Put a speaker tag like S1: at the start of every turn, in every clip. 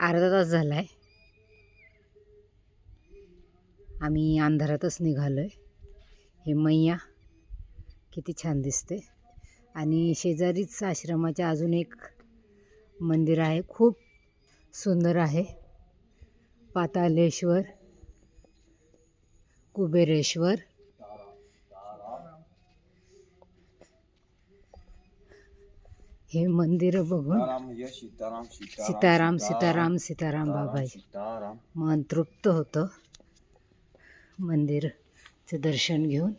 S1: अर्धा तास झाला आहे आम्ही अंधारातच निघालो आहे हे मैया किती छान दिसते. आणि शेजारीच आश्रमाच्या अजून एक मंदिर आहे. खूप सुंदर आहे. पातालेश्वर कुबेरेश्वर. हे मंदिर बघून
S2: सीताराम सीताराम
S1: सीताराम सीताराम सीताराम बाबाजी मन तृप्त होतं. मंदिरचं दर्शन घेऊन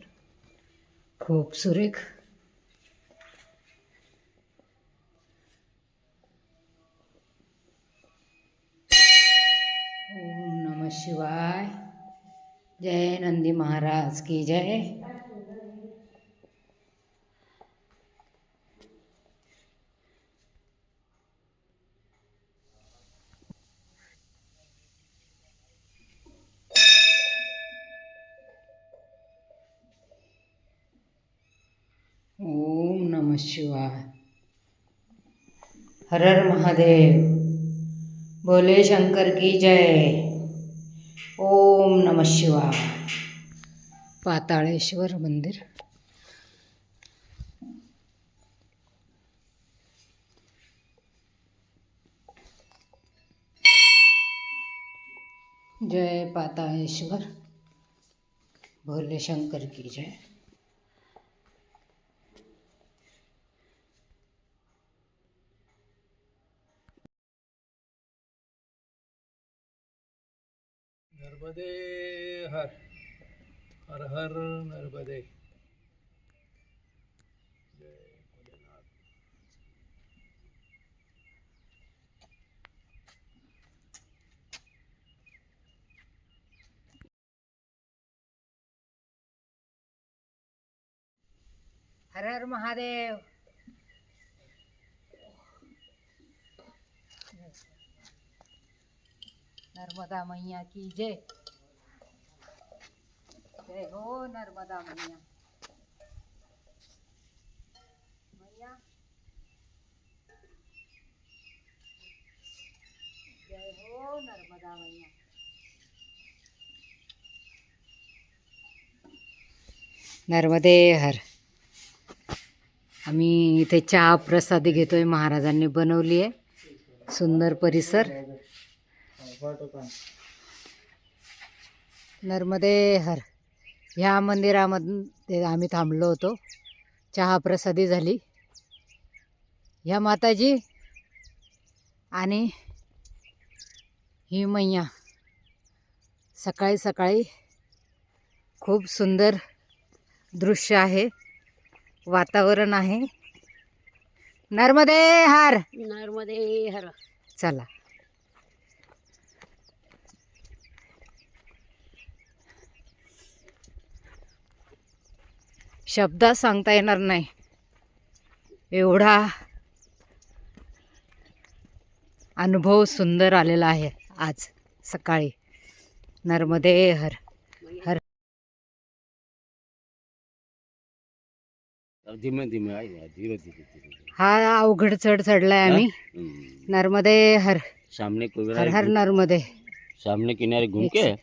S1: खूप सुरेख. ओम नम शिवाय. जय नंदी महाराज की जय. नम शिवाय हर हर महादेव। भोले शंकर की जय। ओम नम शिवाय पाताळेश्वर मंदिर। जय पाताळेश्वर। भोले शंकर की जय।
S3: नर्मदे हर हर हर नर्मदे। जय भोलेनाथ
S1: हर हर महादेव। नर्मदा मैया की जय। जय हो नर्मदा मैया। मैया। जय हो नर्मदा मैया। नर्मदे हर। आम्ही इथे चहा प्रसादी घेतोय महाराजांनी बनवली आहे. सुंदर परिसर. नर्मदे हर. ह्या मंदिरामध्ये आम्ही थांबलो होतो. चहा प्रसादी झाली. ह्या माताजी आणि ही मैया सकाळी सकाळी खूप सुंदर दृश्य आहे. वातावरण आहे. नर्मदे हार.
S4: नर्मदे हर.
S1: चला. शब्दात सांगता येणार नाही. एवढा अनुभव सुंदर आलेला आहे आज सकाळी. नर्मदे हर हर. हा अवघड चढ चढलाय आम्ही। नर्मदे हर
S2: सामने
S1: हर हर नर्मदे.
S2: सामने किनारे घूम के?
S1: एक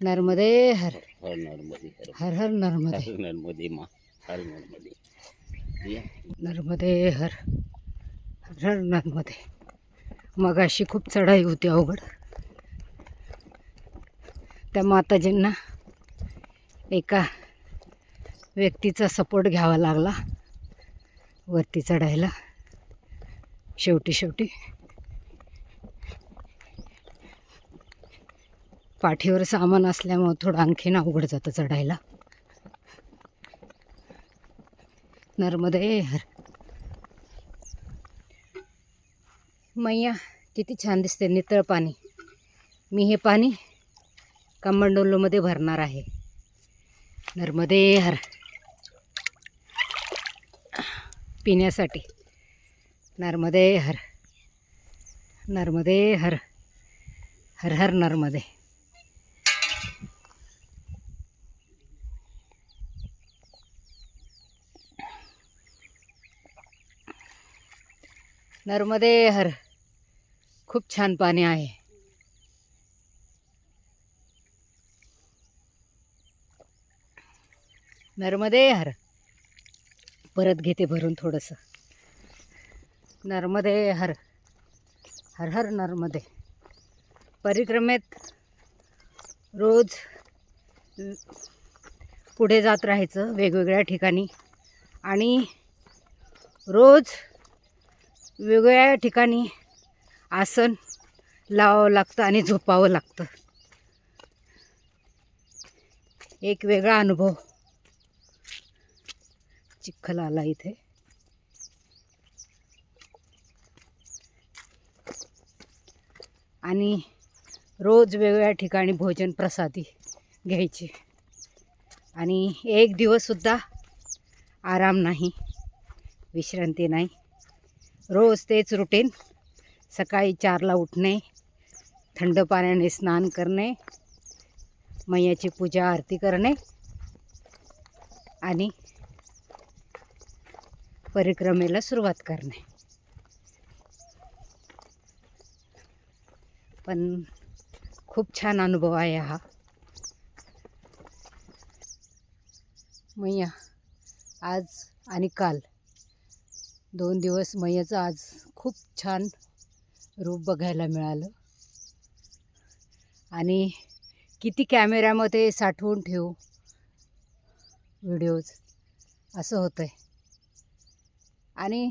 S1: नर्मदे हर.
S2: हर नर्मदे हर
S1: हर नर्मदे
S2: हर नर्मदे माँ हर नर्मदे
S1: नर्मदे हर हर हर नर्मदे मगाशी खूप चढाई होती अवघड. त्या माताजींना एका व्यक्तीचा सपोर्ट घ्यावा लागला वरती चढायला. शेवटी शेवटी पाठीवर सामान असल्यामुळं थोडं आणखीन अवघड जातं चढायला. नर्मदे हर. मैया किती छान दिसते नितळ पाणी. मी हे पाणी कमंडोलोमध्ये भरणार आहे. नर्मदे हर. पिण्यासाठी. नर्मदे हर. नर्मदे हर. हर हर नर्मदे. नर्मदे हर खूप छान पाणी आहे. नर्मदे हर परत घेते भरून थोडंसं. नर्मदे हर हर हर नर्मदे. परिक्रमेत रोज पुढे जात राहायचं वेगवेगळ्या ठिकाणी आणि रोज वेगवेगळ्या ठिकाणी आसन लावावं लागतं आणि झोपावं लागतं. एक वेगळा अनुभव चिखल आला इथे. आणि रोज वेगवेगळ्या ठिकाणी भोजन प्रसादी घ्यायची. आणि एक दिवससुद्धा आराम नाही विश्रांती नाही. रोज तेच रुटीन सकाळी चारला उठणे थंड पाण्याने स्नान करणे मैयाची पूजा आरती करणे आणि परिक्रमेला सुरुवात करणे. पण खूप छान अनुभव आहे हा. मैया आज आणि काल दोन दिवस मैयाचं आज खूप छान रूप बघायला मिळालं. आणि किती कॅमेऱ्यामध्ये साठवून ठेवू व्हिडिओज असं होतं आहे आणि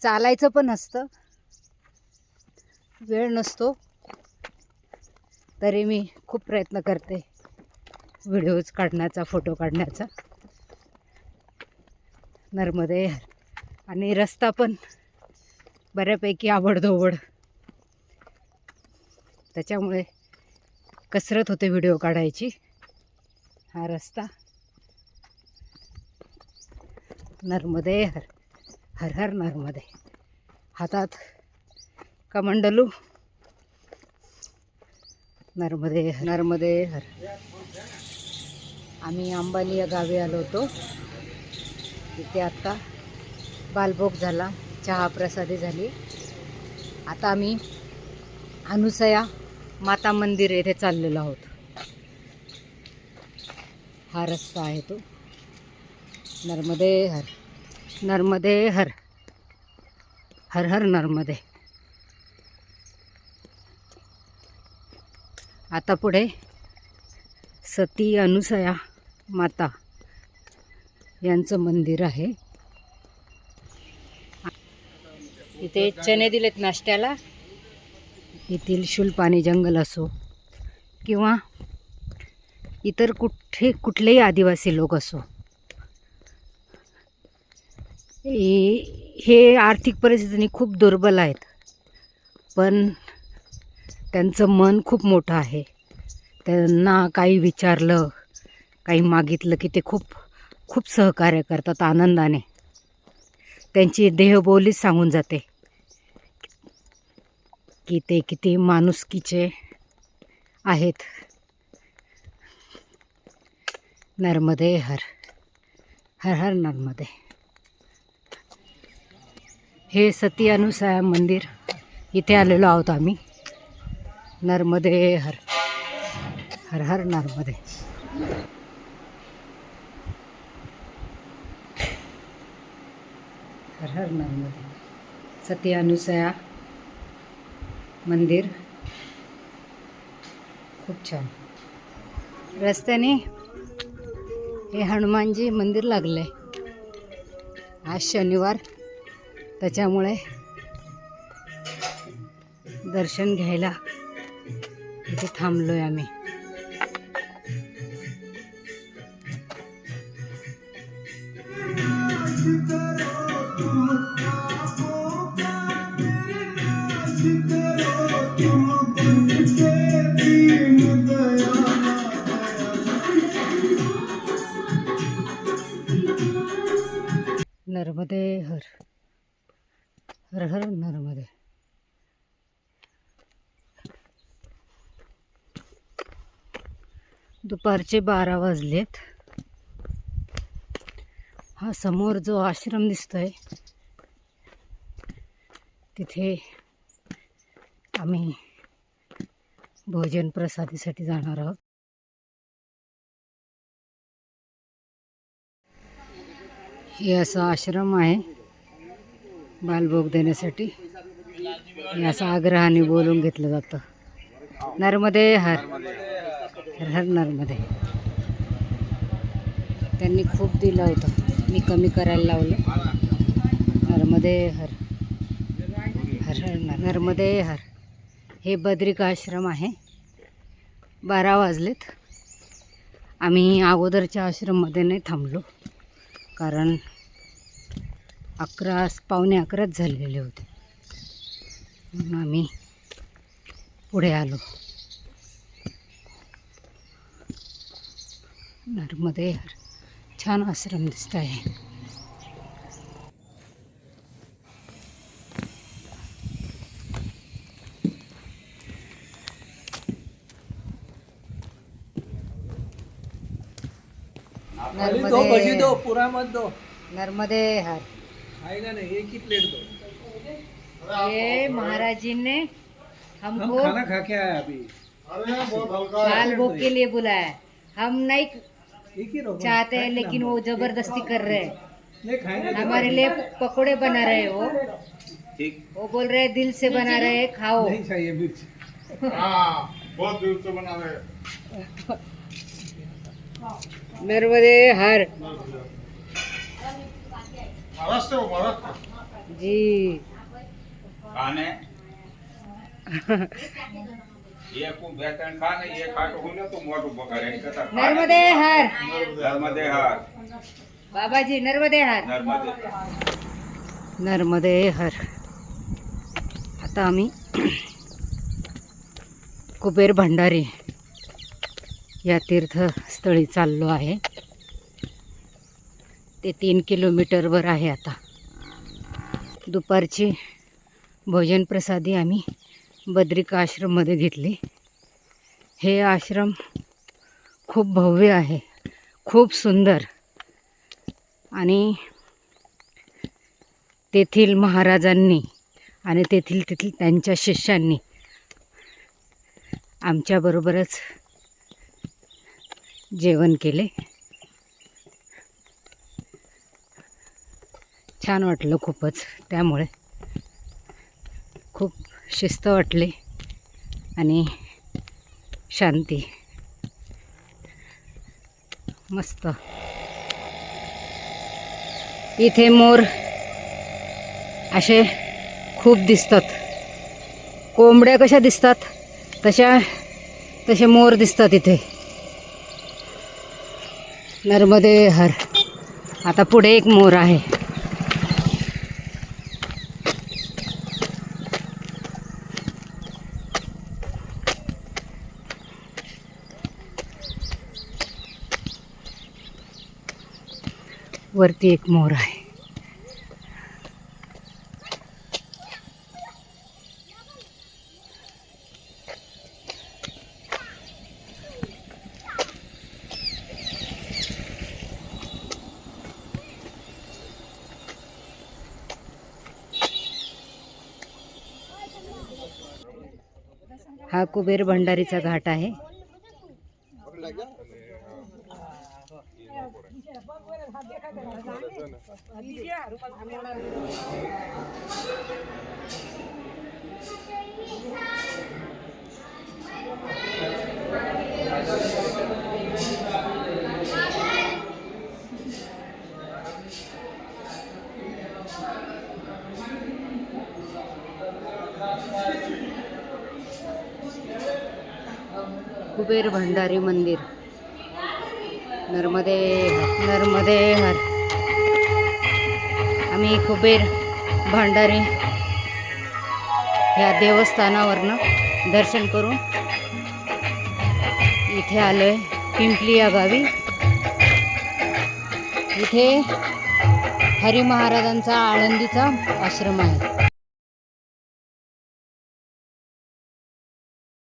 S1: चालायचं पण असतं. वेळ नसतो. तरी मी खूप प्रयत्न करते व्हिडिओज काढण्याचा फोटो काढण्याचा. नर्मदे. आणि रस्ता पण बऱ्यापैकी आवडधोवड. त्याच्यामुळे कसरत होते व्हिडिओ काढायची. हा रस्ता. नर्मदे हर हर हर नर्मदे. हातात कमंडलू. नर्मदे नर्मदे हर. आम्ही अंबाली या गावी आलो होतो. तिथे आत्ता बालभोग झाला चहा प्रसादी झाली. आता आम्ही अनुसया माता मंदिर येथे चाललेलो आहोत. हा रस्ता आहे तो. नर्मदे हर नर्मदे हर हर हर नर्मदे. आता पुढे सती अनुसया माता यांचं मंदिर आहे. इथे चणे दिलेत नाश्त्याला. येथील शुलपाणी जंगल असो किंवा इतर कुठे कुठलेही आदिवासी लोक असो. हे हे आर्थिक परिस्थितीने खूप दुर्बल आहेत. पण त्यांचं मन खूप मोठं आहे. त्यांना काही विचारलं काही मागितलं की ते खूप खूप सहकार्य करतात आनंदाने. त्यांची देहबोलीच सांगून जाते. की ते किती माणुसकीचे आहेत. नर्मदे हर हर हर नर्मदे. हे सती अनुसया मंदिर इथे आलेलो आहोत आम्ही. नर्मदे हर हर हर नर्मदे. हर हर नर्मदे. सती अनुसया मंदिर. खूप छान. रस्त्याने हे हनुमानजी मंदिर लागलं आहे आज शनिवार. त्याच्यामुळे दर्शन घ्यायला इथे थांबलो आहे आम्ही. नर्मदे हर. हर हर नर्मदे. दुपारचे बारा वाजलेत. हा समोर जो आश्रम दिसतोय तिथे आम्ही भोजन प्रसादीसाठी जाणार आहोत. हे असं आश्रम आहे बालभोग देण्यासाठी. हे असं आग्रहाने बोलून घेतलं जातं. नर्मदे हर. हर नर्मदे. त्यांनी खूप दिलं होतं. मी कमी करायला लावलं. नर्मदे हर. हर हर नर्मदे हर. हे बद्रिक आश्रम आहे. बारा वाजलेत. आम्ही अगोदरच्या आश्रममध्ये नाही थांबलो. कारण अकरा पावणे अकराच झालेले होते. म्हणून आम्ही पुढे आलो. नर्मदे छान आश्रम दिसत आहे.
S3: खाली दो भजी दो
S1: नर्मदे
S3: पूरा मत दो.
S1: नर्मदे हर.
S3: खाएगा नहीं एक ही प्लेट दो.
S1: ये महाराज जी ने
S3: हम
S1: हमको
S3: खाना खा के आए अभी.
S1: बाल भोग के लिए बुलाया। हम नहीं
S3: एक ही रहो
S1: चाहते हैं लेकिन वो जबरदस्ती कर रहे हैं।
S3: नहीं खाएंगे
S1: हमारे लिए पकोड़े बना रहे हैं। वो
S2: ठीक।
S1: वो बोल रहे हैं दिल से बना रहे हैं खाओ।
S3: नहीं चाहिए मिर्च
S1: नर्मदे हर। जी।
S2: खाने। ये को बेतन खाने ये खाटो होने तो मोटो बकरे कथा
S1: नर्मदे हर।
S2: नर्मदे हार.
S1: बाबा जी नर्मदे हर।
S2: नर्मदे.
S1: नर्मदे हर। आता आम्ही कुबेर भंडारी या तीर्थस्थळी चाललो आहे. ते तीन किलोमीटरवर आहे आता. दुपारची भोजन प्रसादी आम्ही बद्रिका आश्रममध्ये घेतली. हे आश्रम खूप भव्य आहे खूप सुंदर. आणि तेथील महाराजांनी आणि तेथील तेथील त्यांच्या शिष्यांनी आमच्याबरोबरच जेवण केले. छान वाटलं खूपच. त्यामुळे खूप शिस्त वाटली आणि शांती. मस्त. इथे मोर असे खूप दिसतात. कोंबड्या कशा दिसतात? तशा तसे मोर दिसतात इथे. नर्मदे हर. आता पुढे एक मोर आहे. वरती एक मोर आहे हा कुबेर भंडारीचा घाट आहे. कुबेर भंडारी मंदिर. नर्मदे नर्मदे हर. आम्ही कुबेर भंडारी ह्या देवस्थानावरनं दर्शन करून इथे आलो आहे पिंपली या गावी. इथे हरी महाराजांचा आळंदीचा आश्रम आहे.